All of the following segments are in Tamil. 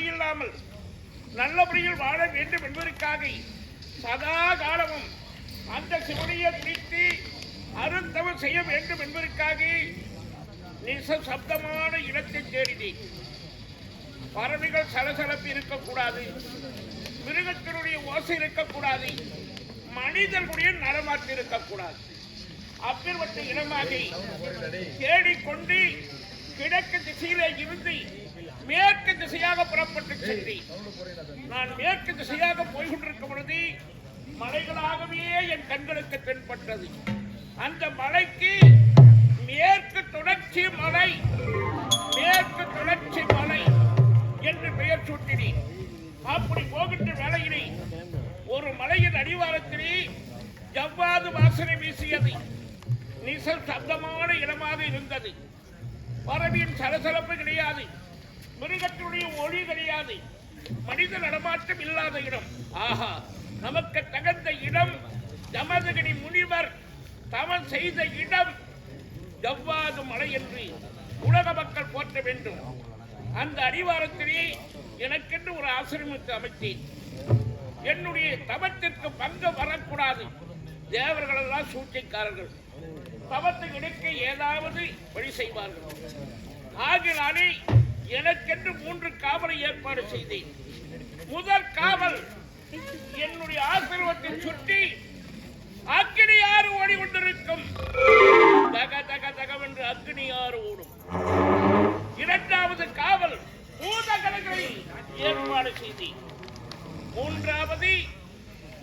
நோய் நல்லபடியில் வாழ வேண்டும் என்பதற்காக சதா காலமும் அந்த சிவனையை பிடித்து அருந்தவம் செய்ய வேண்டும் என்பதற்காக நிசப்தமான இடத்தை தேடினேன். பறவைகள் சலசலப்பு இருக்கக்கூடாது மிருகத்தினுடைய ஓசை இருக்கக்கூடாது மனிதர்களுடைய நடமாட்டு இருக்கக்கூடாது. அப்பேற்பட்ட இடமாக தேடிக்கொண்டு கிழக்கு திசையிலே இருந்து மேற்கு திசையாக புறப்பட்டு சென்றேன். நான் மேற்கு திசையாக போய் கொண்டிருக்கும் பொழுது மலைகளாகவே என் கண்களுக்கு தென்பட்டது. அந்த மலைக்கு மேற்கு தொடர்ச்சி மலை மேற்கு தொடர்ச்சி மலை என்று பெயர் சூட்டினேன். அப்படி போகின்ற வேளையிலே ஒரு மலையின் அடிவாரத்திலே ஜவ்வாது வாசனை வீசியது. நிசல் சப்தமான இடமாக இருந்தது. பறவையின் சலசலப்பு கிடையாது. மிருகத்தினுடைய ஒளி கிடையாது மனித நடமாட்டம் இல்லாத இடம். ஆஹா நமக்கு தகுந்த இடம் ஜமதகனி முனிவர் தவம் செய்த இடம் ஜவ்வாது மலை என்று உலக மக்கள் போற்ற வேண்டும். அந்த அடிவாரத்திலே எனக்கென்று ஒரு ஆசிரமத்தை அமைத்தேன். என்னுடைய தவத்திற்கு பங்கு வரக்கூடாது. தேவர்கள் எல்லாம் சூழ்ச்சிக்காரர்கள். தவத்தை எடுக்க ஏதாவது வழி செய்வார்கள். ஆகினாலே எனக்கென்று மூன்று காவலை ஏற்பாடு செய்தேன். முதல் காவல் என்னுடைய ஆசீர்வத்தை சுற்றி அக்கினி ஆறு ஓடி கொண்டிருக்கும். தக தக தகவென்று அக்னி ஆறு ஓடும். இரண்டாவது காவல் பூதகலங்களை ஏற்பாடு செய்தேன். மூன்றாவது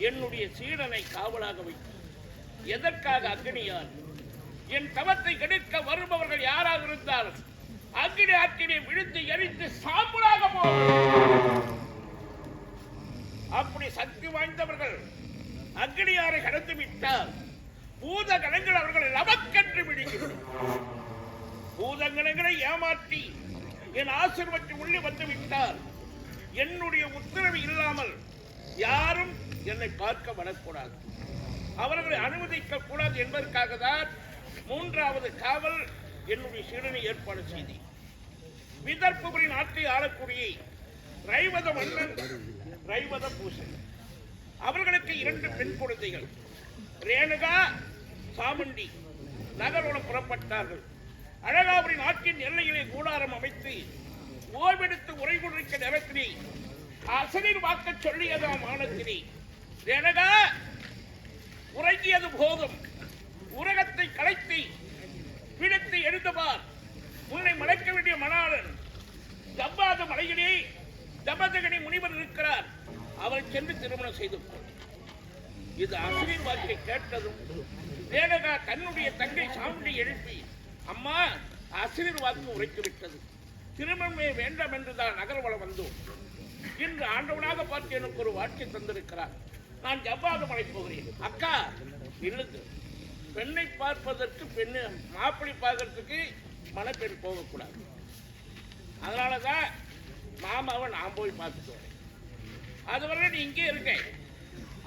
என்னுடைய சீடனை காவலாக வைத்தேன். எதற்காக அக்னியார் என் தவத்தை கெடுக்க வருபவர்கள் யாராக இருந்தாலும் அக்னி அக்கினி விழுந்து எரித்து சாம்பலாக போகும். அப்படி சக்தி வாய்ந்தவர்கள் அக்னியாரை கடந்து விட்டால் பூத கணங்கள் அவர்களை நமக்கென்று விடுகின்றன. பூதங்கணங்களை ஏமாற்றி என் ஆசிரமத்தை உள்ளே வந்து விட்டால் என்னுடைய உத்தரவு இல்லாமல் யாரும் என்னை பார்க்க வரக்கூடாது. அவர்களை அனுமதிக்க கூடாது என்பதற்காக தான் மூன்றாவது காவல் என்னுடைய சீடனை ஏற்பாடு செய்தி விதர்ப்புகளின் நாட்டை ஆளக்கூடிய ரைவத மன்னன் ரைவத பூசன். அவர்களுக்கு இரண்டு பெண் குழந்தைகள். ரேணுகா சாமுண்டி நகரோடு புறப்பட்டார்கள். அழகாபுரி நாட்டின் எல்லையிலே கூடாரம் அமைத்து ஓய்வெடுத்து உரை கொண்டிருக்க நேரத்திலே அசனில் வாக்கச் சொல்லியதாம் ஆனத்திலே ரேணுகா உறங்கியது போதும். உலகத்தை கலைத்து பிடித்து எடுத்தபார். உன்னை மலைக்க வேண்டிய மணாளன் ஜவ்வாத மலையிலே தபதகனி முனிவர் இருக்கிறார். அவரை சென்று திருமணம் செய்து கொள். இது அசுரின் வாக்கை கேட்டதும் ரேணகா தன்னுடைய தங்கை சாமுண்டி எழுப்பி அம்மா அசுரின் வாக்கு உரைத்து விட்டது. திருமணமே வேண்டாம் என்றுதான் நகர்வளம் வந்தோம். இன்று ஆண்டவனாக பார்த்து எனக்கு ஒரு வாழ்க்கை தந்திருக்கிறார். நான் ஜவ்வாது மலை போகிறேன். அக்கா இல்லது பெண்ணை பார்ப்பதற்கு பெண்ணு மாப்பிள்ளை பார்க்கறதுக்கு மணப்பெண் போகக்கூடாது. அதனால தான் மாமாவை நான் போய் பார்த்துட்டு வரேன். அதுவரை நீ இங்கே இருக்கேன்.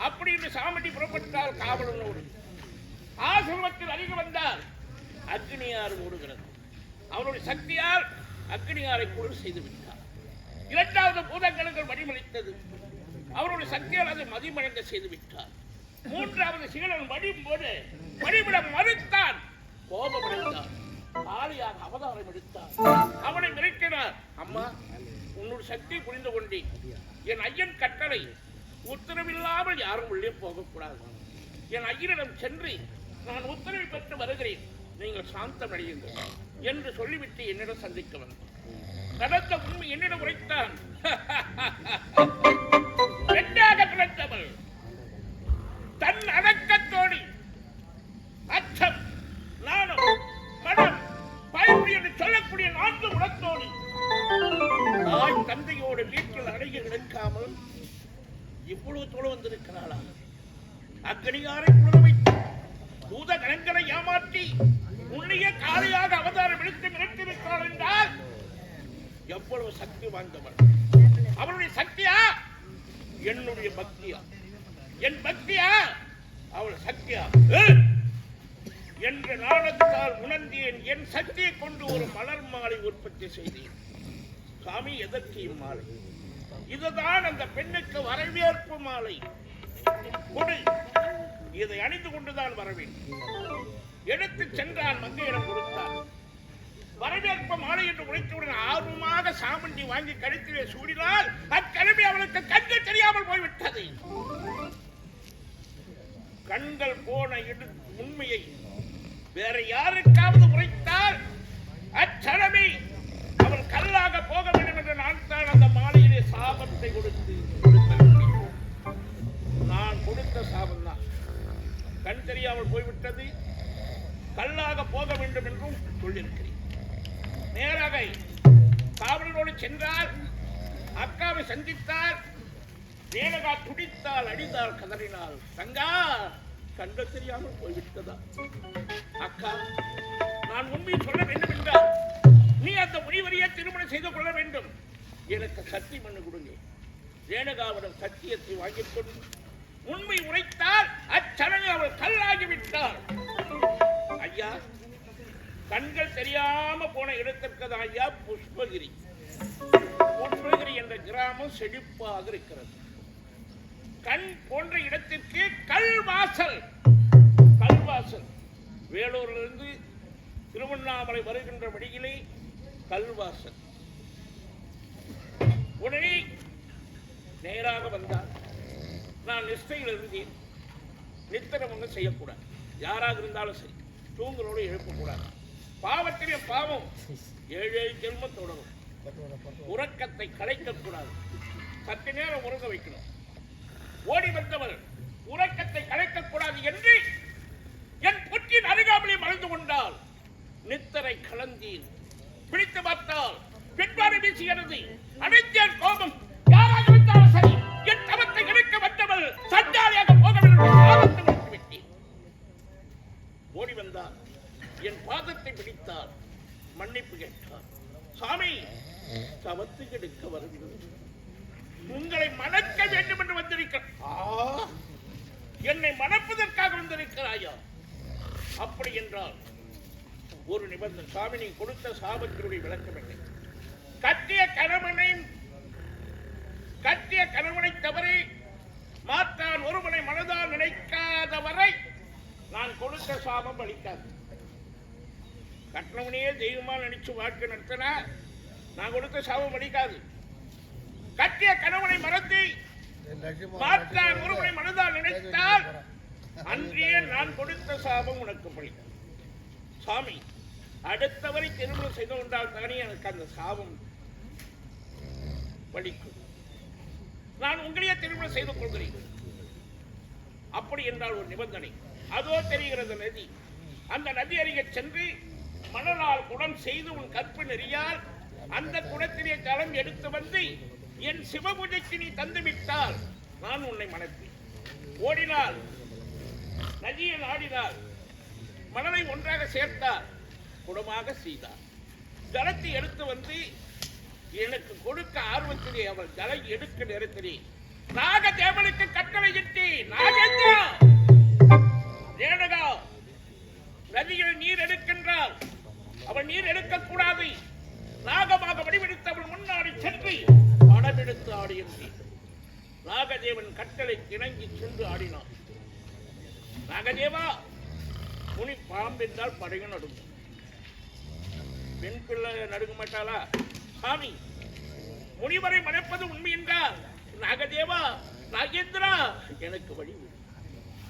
அப்படின்னு சாமட்டி புறப்பட்டால் காவலனோடு ஆசிரமத்தில் அருகே வந்தால் அக்னியார் ஓடுகிறது. அவருடைய சக்தியால் அக்னியாரை குளிர் செய்து விட்டார் இரண்டாவது பூதங்கணங்கள் வடிமளித்தது அவருடைய சக்தியால் அதை மதிமடங்க செய்து விட்டார். மூன்றாவது சீலன் வடியும் போது வடிவிட மறுத்தான் கோபம் காளியாக அவதாரம் எடுத்தார். அவனை மிரட்டினார். அம்மா உன்னுடைய சக்தி புரிந்து கொண்டேன். என் ஐயன் கட்டளை உத்தரவில்லாமல் யாரும் உள்ளே போகக்கூடாது. என் ஐயனிடம் சென்று நான் உத்தரவு பெற்று வருகிறேன். நீங்கள் சாந்தம் அடையுங்கள் என்று சொல்லிவிட்டு என்னிடம் சந்திக்க வந்தார் கடந்த உண்மை என்னிடம் உரைத்தான். பெண்ணாக பிறந்தவள். எவ்வளவு சக்தி வாய்ந்தவள் அவளுடைய சக்தியா? என்னுடைய பக்தியா? என் பக்தியா? அவள் சக்தியா! என்ற நாளத்தால் உணர்ந்தேன். என் சக்தியை கொண்டு ஒரு மலர் மாலை உற்பத்தி செய்தேன். சாமி எதற்கு இம்மாலை? இதுதான் அந்த பெண்ணுக்கு வரவேற்பு மாலை. கொடு. இதை அணிந்து கொண்டுதான் வர வேண்டும். எடுத்து சென்றான் மங்கையிடம் கொடுத்தான் வரவேற்ப மாலை என்று உழைத்தவுடன் ஆர்வமாக சாமண்டி வாங்கி கழுத்திலே சூடினால் அக்கிழமை அவளுக்கு கண்கள் தெரியாமல் போய்விட்டது. கண்கள் போன இடு- உண்மையை வேற யாருக்காவது உரைத்தால் அச்சடமே அவள் கல்லாக போக வேண்டும் என்று நான் தான் அந்த மாலையிலே சாபத்தை கொடுத்து நான் கொடுத்த சாபம் தான் கண் தெரியாமல் போய்விட்டது. கல்லாக போக வேண்டும் என்றும் சொல்லியிருக்கிறேன். நேராக காவலரோடு சென்றார். அக்காவை சந்தித்தார். ரேணகா துடித்தால் அடித்தால் கதறினாள் தங்கா கண்ட தெரியாமல் போய்விட்டதா? அக்கா நான் உண்மையை சொல்ல வேண்டும் என்றால் நீ அந்த முனிவரையே திருமணம் செய்து கொள்ள வேண்டும். எனக்கு சக்தி மண்ணு கொடுங்க. ரேணகாவிடம் சத்தியத்தை வாங்கிக் கொண்டு உண்மை உரைத்து கண்கள் தெரியாம போன இடத்திற்கு ஐயா புஷ்பகிரி. புஷ்பகிரி என்ற கிராமம் செழிப்பாக இருக்கிறது. கண் போன்ற இடத்திற்கு கல்வாசல் கல்வாசல் வேலூரிலிருந்து திருவண்ணாமலை வருகின்ற வழியிலே கல்வாசல் உடனே நேராக வந்தார். நான் நிஷ்டையில் இருந்தேன். நித்திரம் ஒன்றும் செய்யக்கூடாது. யாராக இருந்தாலும் சரி. தூங்கலோடு எழுப்பக்கூடாது. பாவத்திலே பாவம். ஏழு ஏழு ஜென்மம் தொடரும். உறக்கத்தை கலைக்கக்கூடாது சற்று நேரம் உறங்க வைக்கணும். ஓடி வந்தவர் உறக்கத்தை கலைக்கக்கூடாது என்று என் புற்றின் அருகாமலே மறந்து கொண்டால் நித்தரை கலந்தீர். பிடித்து பார்த்தால் பின்பாடு வீசுகிறது. அனைத்தேன் கோபம். யாராக இருந்தாலும் சரி என் தவத்தை எடுக்க வந்தவள் சஞ்சாரியாக போக வேண்டும் சாபத்தை விட்டு விட்டேன் ஓடி வந்தார் என் பாதத்தை பிடித்தார். மன்னிப்பு கேட்டார். சாமி தவத்து எடுக்க வருகிறது. உங்களை மணக்க வேண்டும் என்று வந்திருக்க ஆ, என்னை மணப்பதற்காக வந்திருக்கிறாயா? அப்படி என்றால் ஒரு நிபந்தனை சாமி நீ கொடுத்த சாபத்தினுடைய விளக்கம் என்ன? கட்டிய கணவனை கட்டிய கணவனை தவறி மாற்றான் ஒருவனை மனதால் நினைக்காத வரை நான் கொடுத்த சாபம் அளிக்காது. கட்டினவனையே தெய்வமா நினைச்சு வாழ்க்கை நடத்தினா நான் கொடுத்த சாபம் அடிக்காது. கட்டிய கணவனை மறந்து மாற்றான் ஒருவனை மனதால் நினைத்தால் அன்றே நான் கொடுத்த சாபம் உனக்கு பலிக்கும். சாமி அடுத்தவரை திருமணம் செய்து கொண்டால் தானே எனக்கு அந்த சாபம் பழிக்கும் நான் உங்களையே திருமணம் செய்து கொள்கிறேன். அப்படி என்றால் ஒரு நிபந்தனை. அதோ தெரிகிறது நதி. அந்த நதி அருகே சென்று மணலால் குடம் செய்து உன் கற்பு நெறியால் அந்த குடத்திலே களம் எடுத்து வந்து என் சிவபூஜைக்கு நீ தந்து விட்டால் நான் உன்னை மணப்பேன். ஓடினால் நதியில் ஆடினார் மணலை ஒன்றாக சேர்த்தார் குடமாக செய்தார். ஜலத்தை எடுத்து வந்து எனக்கு கொடுக்க ஆர்வத்திலே அவள் ஜலை எடுக்க நேரத்திலே நாகதேவனுக்கு கட்டளையிட்டு நாகேந்திரா ரேணகா நதியில் நீர் எடுக்கின்றாள் அவள் நீர் எடுக்கக்கூடாது. நாகமாக வடிவெடுத்து அவள் முன்னாடி சென்று படமெடுத்து ஆடியிருந்தேன் நாகதேவன் கட்டளை இணங்கி சென்று ஆடினான் நாகதேவா முனி பாம்பு என்றால் படையும் நடுங்கும் பெண் பிள்ளை நடுங்க மாட்டாளா? சாமி முனிவரை மணப்பது உண்மை என்றால் நாகதேவா நாகேந்திரா எனக்கு வழி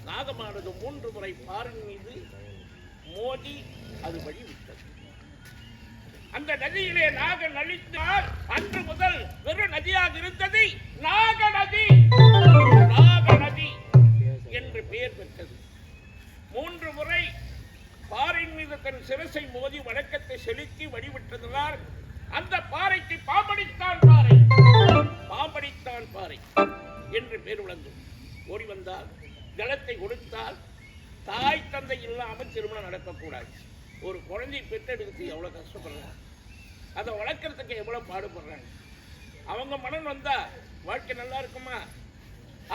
நாகமானது மூன்று முறை பாரின் மீது மோதி அது வழி அந்த நதியிலே நாக நலித்தால் அன்று முதல் வெறும் நதியாக இருந்தது. நாக நதி நாக நதி என்று பெயர் பெற்றது. மூன்று முறை பாறையின் மீது தன் சிரசை மோதி வணக்கத்தை செலுத்தி வழிவிட்டதனால் அந்த பாறைக்கு பாம்படித்தான் பாறை. பாம்படித்தான் பாறை என்று பேர் விளங்கும் ஓடி வந்தால் ஜலத்தை கொடுத்தால் தாய் தந்தை இல்லாமல் திருமணம் நடக்கக்கூடாது. ஒரு குழந்தை பெற்றெடுத்து எவ்வளோ கஷ்டப்படுறாங்க? அதை வளர்க்கறதுக்கு எவ்வளோ பாடுபடுறாங்க? அவங்க மனம் வந்தா வாழ்க்கை நல்லா இருக்குமா?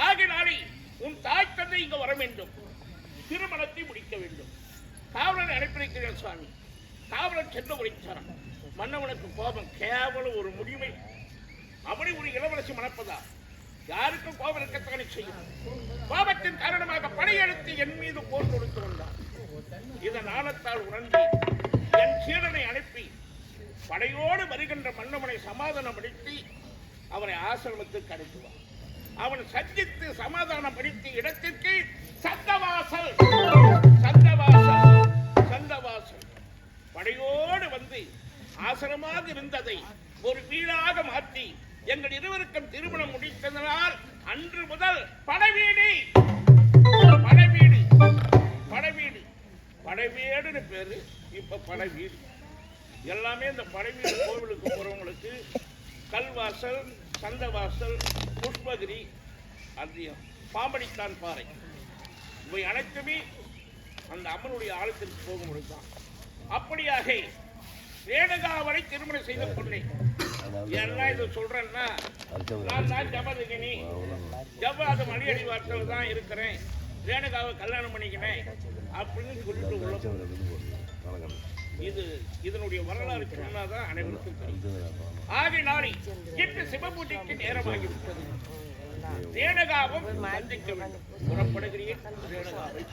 ஆகினாலே உன் தாய் தந்தை இங்கே வர வேண்டும். திருமணத்தை முடிக்க வேண்டும். காவலனை அனுப்பியிருக்கிறேன் சுவாமி. காவலன் சென்று முடித்தாராம் மன்னவனுக்கு கோபம் கேவலம் ஒரு முடிவை. அப்படி ஒரு இளவரசி மணப்பதா? யாருக்கும் கோபம் இருக்கத்தானே செய்யும். கோபத்தின் காரணமாக படையெடுத்து என் மீது போர் கொடுத்து வந்தார். இதன் ஆழத்தால் உணர்ந்து என் சீடனை அனுப்பி படையோடு வருகின்ற மன்னவனை சமாதானப்படுத்தி அவனை ஆசிரமத்துக்கு அனுப்புவான். அவன் சந்தித்து சமாதானப்படுத்தி இடத்திற்கு சந்தவாசல் சந்தவாசல் சந்தவாசல். படையோடு வந்து ஆசிரமாக இருந்ததை ஒரு வீடாக மாற்றி எங்கள் இருவருக்கும் திருமணம் முடித்ததனால் அன்று முதல் படவீடு படவீடு படவீடு. படைவீடுன்னு பேரு. இப்ப படைவீடு. எல்லாமே இந்த படைவீடு கோவிலுக்கு போறவங்களுக்கு கல்வாசல் சந்தவாசல் புஷ்பகிரி அதியம் பாம்படித்தான் பாறை. இவை அனைத்துமே அந்த அம்மனுடைய ஆலயத்திற்கு போக முடியும் அப்படியாக ரேணுகாவரை திருமணம் செய்து கொண்டேன். என்ன இது சொல்றேன்னா நான் தான் ஜபதிகினி. ஜபாத மணியடி வார்த்தையில் தான் இருக்கிறேன். ரேணுகாவை கல்யாணம் பண்ணிக்கினேன். அப்படின்னு சொல்லிட்டு உள்ள. இது இதனுடைய வரலாறு சொன்னாதான் அனைவருக்கும் தெரியும். ஆகினாலே இன்று சிவபூஜைக்கு நேரமாகிவிட்டது. ரேணுகாவும் சந்திக்க வேண்டும் புறப்படுகிறேன் ரேணுகாவை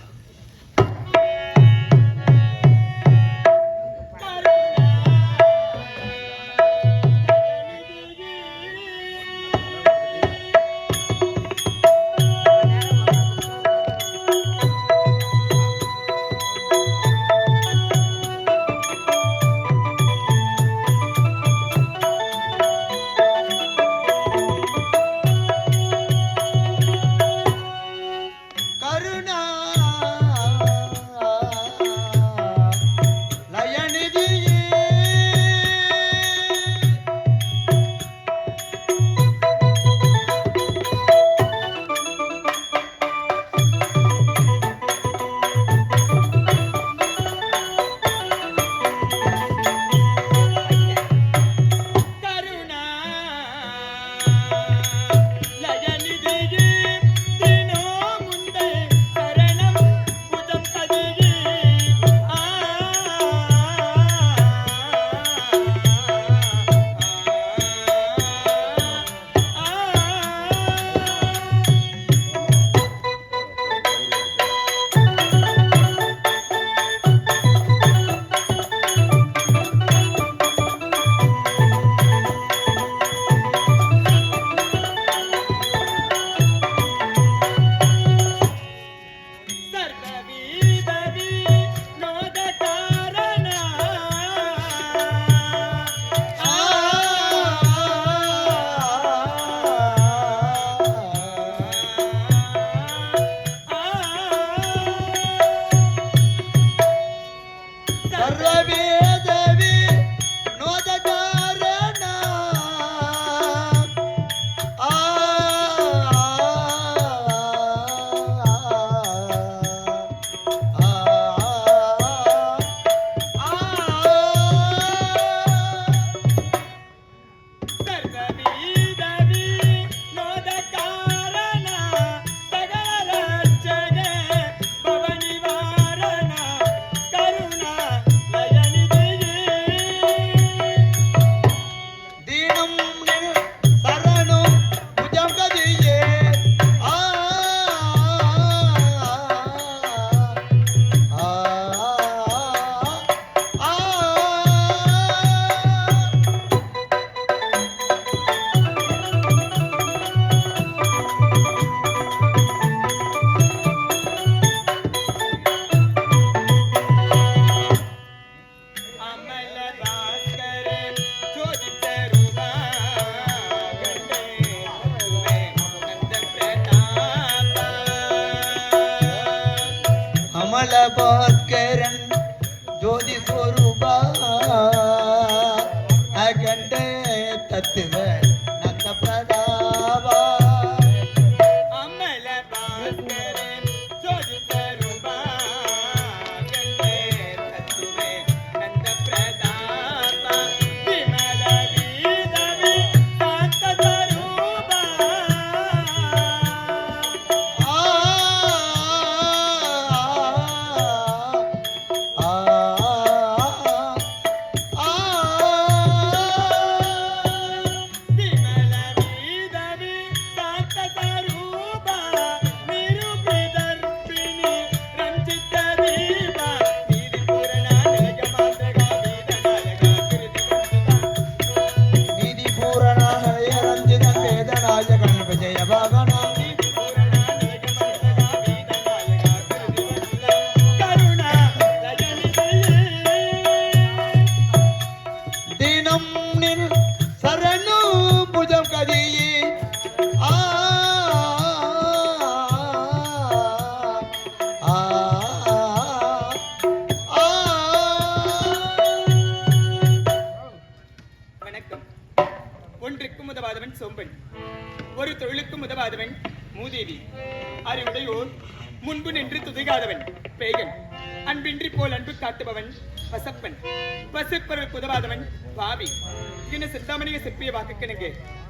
கமலதா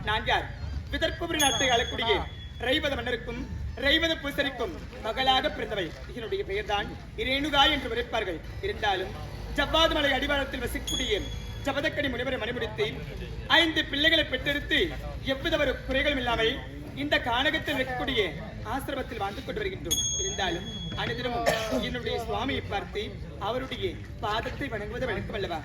நான் யார்? விதர்ப்பபுரி நாட்டை ஆளக்கூடிய ரைவத மன்னருக்கும் ரைவத பூசரிக்கும் மகளாக பிறந்தவை. இதனுடைய பெயர்தான் இரேணுகா என்று உரைப்பார்கள். இருந்தாலும் ஜவ்வாது மலை அடிவாரத்தில் வசிக்கக்கூடிய ஜபதக்கடி முனிவரை மணிமுடித்து ஐந்து பிள்ளைகளை பெற்றெடுத்து எவ்வித ஒரு குறைகளும் இல்லாமல் இந்த கானகத்தில் இருக்கக்கூடிய ஆசிரமத்தில் வாழ்ந்து கொண்டு வருகின்றோம். இருந்தாலும் அனுதினமும் என்னுடைய சுவாமியை பார்த்து அவருடைய பாதத்தை வணங்குவது வணக்கம் அல்லவா?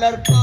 மலர்